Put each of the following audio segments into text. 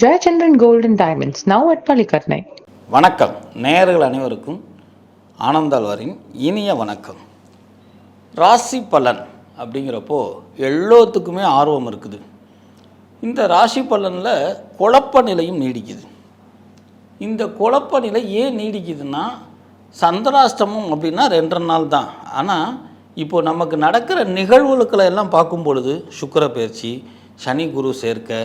Jayachandran golden diamonds now at Pallikaranai வணக்கம். நேயர்கள் அனைவருக்கும் ஆனந்தாழ்வாரின் இனிய வணக்கம். ராசி பலன் அப்படிங்கிறப்போ எல்லோத்துக்குமே ஆர்வம் இருக்குது. இந்த ராசி பலனில் குழப்ப நிலையும் நீடிக்குது. இந்த குழப்ப நிலை ஏன் நீடிக்குதுன்னா சந்திராஷ்டமம் அப்படின்னா ரெண்டரை நாள் தான். ஆனால் இப்போது நமக்கு நடக்கிற நிகழ்வுகளை எல்லாம் பார்க்கும் பொழுது சுக்கர பயிற்சி சனி குரு சேர்க்க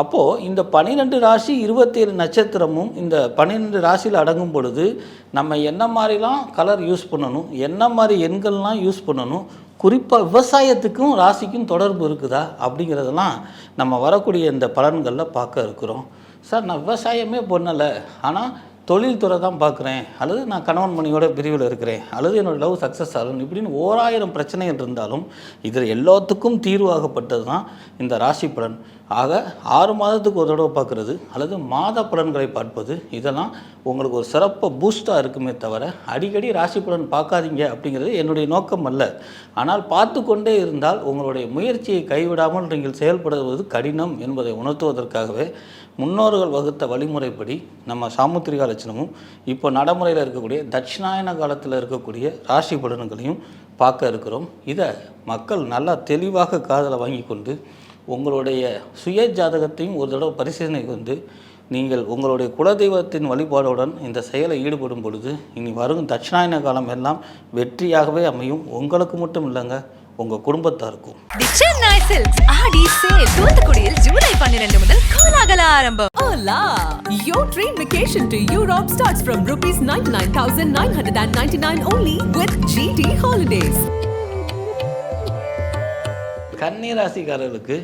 அப்போது இந்த பன்னிரெண்டு ராசி இருபத்தேழு நட்சத்திரமும் இந்த பன்னிரெண்டு ராசியில் அடங்கும் பொழுது நம்ம என்ன மாதிரிலாம் கலர் யூஸ் பண்ணணும் என்ன மாதிரி எண்கள்லாம் யூஸ் பண்ணணும் குறிப்பாக விவசாயத்துக்கும் ராசிக்கும் தொடர்பு இருக்குதா அப்படிங்கிறதெல்லாம் நம்ம வரக்கூடிய இந்த பலன்களில் பார்க்க இருக்கிறோம். சார் நான் விவசாயமே பண்ணலை. ஆனால் தொழில்துறை தான் பார்க்குறேன். அல்லது நான் கணவன் மணியோட பிரிவில் இருக்கிறேன். அல்லது என்னோடய லவ் சக்ஸஸ் ஆகணும் இப்படின்னு ஓராயிரம் பிரச்சனைகள் இருந்தாலும் இதில் எல்லாத்துக்கும் தீர்வாகப்பட்டது தான் இந்த ராசி பலன். ஆக ஆறு மாதத்துக்கு ஒரு தடவை பார்க்குறது அல்லது மாத பலன்களை பார்ப்பது இதெல்லாம் உங்களுக்கு ஒரு சிறப்பாக பூஸ்டாக இருக்குமே தவிர அடிக்கடி ராசி பலன் பார்க்காதீங்க அப்படிங்கிறது என்னுடைய நோக்கம் அல்ல. ஆனால் பார்த்து கொண்டே இருந்தால் உங்களுடைய முயற்சியை கைவிடாமல் நீங்கள் செயல்படுவது கடினம் என்பதை உணர்த்துவதற்காகவே முன்னோர்கள் வகுத்த வழிமுறைப்படி நம்ம சாமுத்திரிகா லட்சணமும் இப்போ நடைமுறையில் இருக்கக்கூடிய தட்சிணாயன காலத்தில் இருக்கக்கூடிய ராசி பலன்களையும் பார்க்க இருக்கிறோம். இதை மக்கள் நல்லா தெளிவாக காதலை வாங்கி கொண்டு உங்களுடைய சுய ஜாதகத்தையும் ஒரு தடவை பரிசீலனை கொண்டு நீங்கள் உங்களுடைய குலதெய்வத்தின் வழிபாடுடன் இந்த செயலை ஈடுபடும் பொழுது இனி வரும் தட்சிணாயன காலம் எல்லாம் வெற்றியாகவே அமையும். உங்களுக்கு மட்டும் இல்லைங்க உங்கள் குடும்பத்தாருக்கும் the Chennai silks Aadi sale தூத்துக்குடியில் ஜூலை பன்னிரண்டு முதல் கோலாகல ஆரம்பம் Hola! Your train vacation to Europe starts from rupees 99,999 only with GT Holidays. கன்னிராசிக்காரர்களுக்கு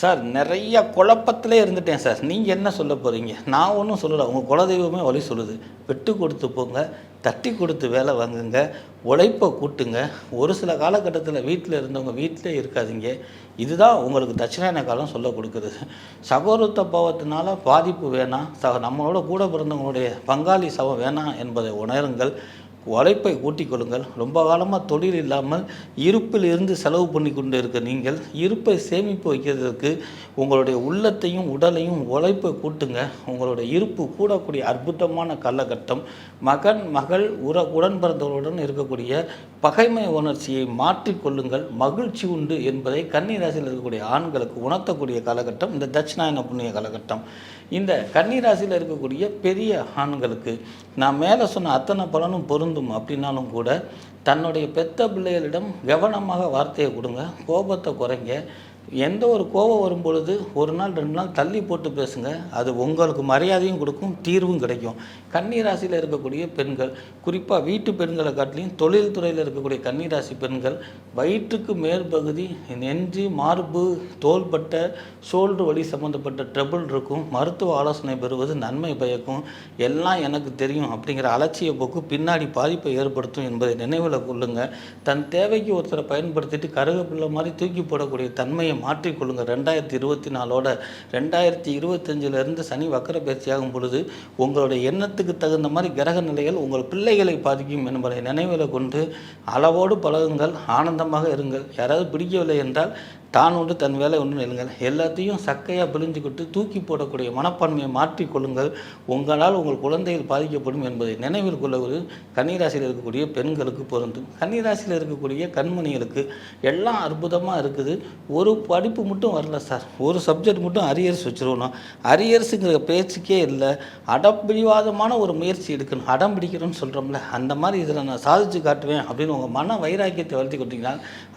சார் நிறைய குழப்பத்திலே இருந்துட்டேன் சார். நீங்கள் என்ன சொல்ல போகிறீங்க நான் ஒன்றும் சொல்லலை. உங்கள் குலதெய்வமே வழி சொல்லுது. விட்டு கொடுத்து போங்க. தட்டி கொடுத்து வேலை வாங்குங்க. உழைப்பை கூட்டுங்க. ஒரு சில காலகட்டத்தில் வீட்டில் இருந்தவங்க வீட்டிலே இருக்காதீங்க. இதுதான் உங்களுக்கு தட்சிணாயன காலம் சொல்ல கொடுக்குறது. சகோதரத்த பாவத்தினால பாதிப்பு வேணாம். ச நம்மளோட கூட பிறந்தவங்களுடைய பங்காளி சவம் வேணாம் என்பதை உணருங்கள். உழைப்பை கூட்டிக் கொள்ளுங்கள். ரொம்ப காலமாக தொழில் இல்லாமல் இருப்பில் இருந்து செலவு பண்ணி கொண்டு இருக்க நீங்கள் இருப்பை சேமிப்பு வைக்கிறதுக்கு உங்களுடைய உள்ளத்தையும் உடலையும் உழைப்பை கூட்டுங்க. உங்களுடைய இருப்பு கூடக்கூடிய அற்புதமான காலகட்டம் மகன் மகள் உற உடன் பிறந்தவர்களுடன் இருக்கக்கூடிய பகைமை உணர்ச்சியை மாற்றிக்கொள்ளுங்கள் மகிழ்ச்சி உண்டு என்பதை கன்னிராசியில் இருக்கக்கூடிய ஆண்களுக்கு உணர்த்தக்கூடிய காலகட்டம் இந்த தட்சிணாயன புண்ணிய காலகட்டம். இந்த கன்னிராசியில் இருக்கக்கூடிய பெரிய ஆண்களுக்கு நான் மேலே சொன்ன அத்தனை பலனும் பொருந்தும் அப்படின்னாலும் கூட தன்னுடைய பெத்த பிள்ளைகளிடம் கவனமாக வார்த்தையை கொடுங்க கோபத்தை குறைங்க எந்த ஒரு கோபம் வரும் பொழுது ஒரு நாள் ரெண்டு நாள் தள்ளி போட்டு பேசுங்க. அது உங்களுக்கு மரியாதையும் கொடுக்கும் தீர்வும் கிடைக்கும். கன்னிராசியில் இருக்கக்கூடிய பெண்கள் குறிப்பாக வீட்டு பெண்களை காட்டிலையும் தொழில்துறையில் இருக்கக்கூடிய கன்னிராசி பெண்கள் வயிற்றுக்கு மேற்பகுதி நெஞ்சு மார்பு தோள்பட்ட ஷோல்டர் வழி சம்மந்தப்பட்ட ட்ரபிள் இருக்கும். மருத்துவ ஆலோசனை பெறுவது நன்மை பயக்கும். எல்லாம் எனக்கு தெரியும் அப்படிங்கிற அலட்சிய போக்கு பின்னாடி பாதிப்பை ஏற்படுத்தும் என்பதை நினைவில் கொள்ளுங்கள் தன் தேவைக்கு ஒருத்தரை பயன்படுத்திட்டு கருகப்பிள்ளை மாதிரி தூக்கி போடக்கூடிய தன்மையை மாற்றிக்கொள்ளுங்க ரெண்டாயிரத்தி இருபத்தி நாலோட ரெண்டாயிரத்தி இருபத்தஞ்சிலிருந்து சனி வக்கர பயிற்சியாகும் பொழுது உங்களுடைய எண்ணத்துக்கு தகுந்த மாதிரி கிரக நிலைகள் உங்கள் பிள்ளைகளை பாதிக்கும் என்பதை நினைவில் கொண்டு அளவோடு பழகுங்கள் ஆனந்தமாக இருங்கள். யாராவது பிடிக்கவில்லை என்றால் தான் உண்டு தன் வேலை ஒன்று நெல்லுங்கள். எல்லாத்தையும் சக்கையாக பிழிஞ்சுக்கிட்டு தூக்கி போடக்கூடிய மனப்பான்மையை மாற்றிக்கொள்ளுங்கள் உங்களால் உங்கள் குழந்தைகள் பாதிக்கப்படும் என்பதை நினைவில் கொள்ளவது கன்னிராசியில் இருக்கக்கூடிய பெண்களுக்கு பொருந்தும். கன்னிராசியில் இருக்கக்கூடிய கண்மணிகளுக்கு எல்லாம் அற்புதமாக இருக்குது. ஒரு படிப்பு மட்டும் வரல சார். ஒரு சப்ஜெக்ட் மட்டும் அரியர்ஸ் வச்சுருக்கணும். அரியர்ஸுங்கிற பேச்சுக்கே இல்லை. அடப்பிடிவாதமான ஒரு முயற்சி எடுக்கணும். அடம் பிடிக்கணும்னு சொல்கிறோம்ல அந்த மாதிரி இதில் நான் சாதிச்சு காட்டுவேன் அப்படின்னு உங்கள் மன வைராக்கியத்தை வளர்த்தி கொடுத்தீங்கன்னா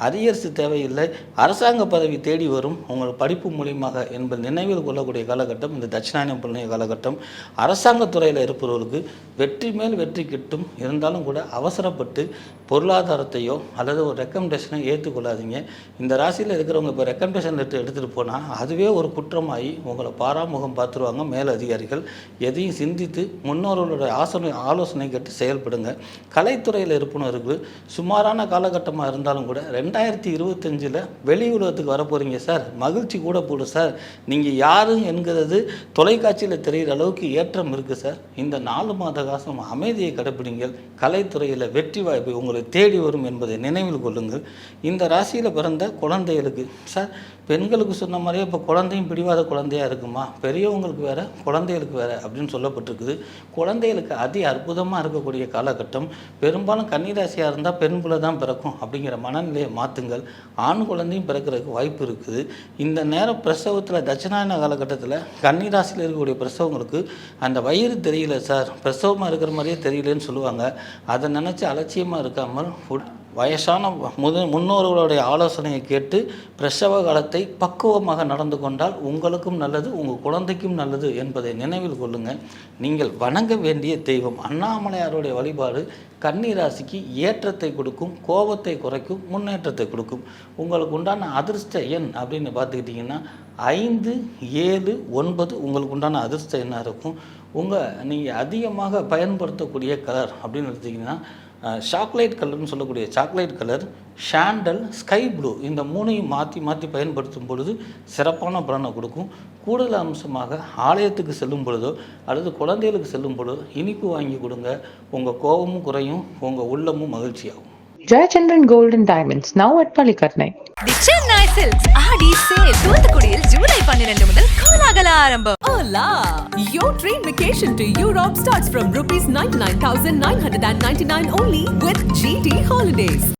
அரியர்ஸ் தேவையில்லை. அரசாங்க பதவி தேடி வரும். உங்கள் படிப்பு மூலியமாக என்பது நினைவில் கொள்ளக்கூடிய காலகட்டம் இந்த தட்சிணாயனம் பண்ணிய காலகட்டம் அரசாங்கத்துறையில் இருப்பவர்களுக்கு வெற்றி மேல் வெற்றி கிட்டும். இருந்தாலும் கூட அவசரப்பட்டு பொருளாதாரத்தையோ அல்லது ஒரு ரெக்கமெண்டேஷனோ ஏற்றுக்கொள்ளாதீங்க. இந்த ராசியில் இருக்கிறவங்க இப்போ ரெக்கமெண்டேஷன் லெட்டர் எடுத்துகிட்டு போனால் அதுவே ஒரு குற்றமாகி உங்களை பாராமுகம் பார்த்துருவாங்க மேல் அதிகாரிகள் எதையும் சிந்தித்து முன்னோர்களோட ஆசனை ஆலோசனை கேட்டு செயல்படுங்க. கலைத்துறையில் இருப்பவர்களுக்கு சுமாரான காலகட்டமாக இருந்தாலும் கூட ரெண்டாயிரத்தி இருபத்தஞ்சில் வெளி உலகத்துக்கு வரப்போகிறீங்க சார். மகிழ்ச்சி கூட போடும் சார். நீங்கள் யாரு என்கிறது தொலைக்காட்சியில் தெரிகிற அளவுக்கு ஏற்றம் இருக்குது சார். இந்த நாலு மாத காசம் அமைதியை கடைப்பிடிங்கள். கலைத்துறையில் வெற்றி வாய்ப்பு உங்களை தேடி வரும் என்பதை நினைவில் கொள்ளுங்கள். இந்த ராசியில் பிறந்த குழந்தைகளுக்கு சார் பெண்களுக்கு சொன்ன மாதிரியே இப்போ குழந்தையும் பிடிவாத குழந்தையா இருக்குமா? பெரியவங்களுக்கு வேறு குழந்தைகளுக்கு வேற அப்படின்னு சொல்லப்பட்டிருக்குது. குழந்தைகளுக்கு அதி அற்புதமாக இருக்கக்கூடிய காலகட்டம். பெரும்பாலும் கன்னிராசியாக இருந்தால் பெண் தான் பிறக்கும் அப்படிங்கிற மனநிலையை மாற்றுங்கள் ஆண் குழந்தையும் பிறக்கிறதுக்கு வாய்ப்பு இருக்குது. இந்த நேரம் பிரசவத்தில் தட்சிணாயன காலகட்டத்தில் கன்னிராசியில் இருக்கக்கூடிய பிரசவங்களுக்கு அந்த வயிறு தெரியல சார். பிரசவமாக இருக்கிற மாதிரியே தெரியலன்னு சொல்லுவாங்க. அதை நினச்சி அலட்சியமாக இருக்காமல் ஃபுட் வயசான முது முன்னோர்களுடைய ஆலோசனையை கேட்டு பிரசவ காலத்தை பக்குவமாக நடந்து கொண்டால் உங்களுக்கும் நல்லது உங்கள் குழந்தைக்கும் நல்லது என்பதை நினைவில் கொள்ளுங்கள் நீங்கள் வணங்க வேண்டிய தெய்வம் அண்ணாமலையாருடைய வழிபாடு கன்னிராசிக்கு ஏற்றத்தை கொடுக்கும் கோபத்தை குறைக்கும் முன்னேற்றத்தை கொடுக்கும். உங்களுக்கு உண்டான அதிர்ஷ்ட எண் அப்படின்னு பார்த்துக்கிட்டிங்கன்னா ஐந்து ஏழு ஒன்பது உங்களுக்கு உண்டான அதிர்ஷ்ட எண்ணாக இருக்கும். உங்கள் நீங்கள் அதிகமாக பயன்படுத்தக்கூடிய கலர் அப்படின்னு எடுத்திங்கன்னா சாக்லேட் கலர்னு சொல்லக்கூடிய chocolate colour sandal sky blue இந்த மூணையும் மாற்றி மாற்றி பயன்படுத்தும் பொழுது சிறப்பான பலனை கொடுக்கும் கூடுதல் அம்சமாக ஆலயத்துக்கு செல்லும் பொழுதோ அல்லது குழந்தைகளுக்கு செல்லும் பொழுதோ இனிப்பு வாங்கி கொடுங்க உங்கள் கோபமும் குறையும் உங்கள் உள்ளமும் மகிழ்ச்சியாகும் Palikatnai. The Chennai silks Aadi sale தூத்துக்குடியில் ஜூலை பன்னிரண்டு முதல் கோலாகல ஆரம்பம்! Your dream vacation to Europe starts from rupees 99,999 only with GT Holidays.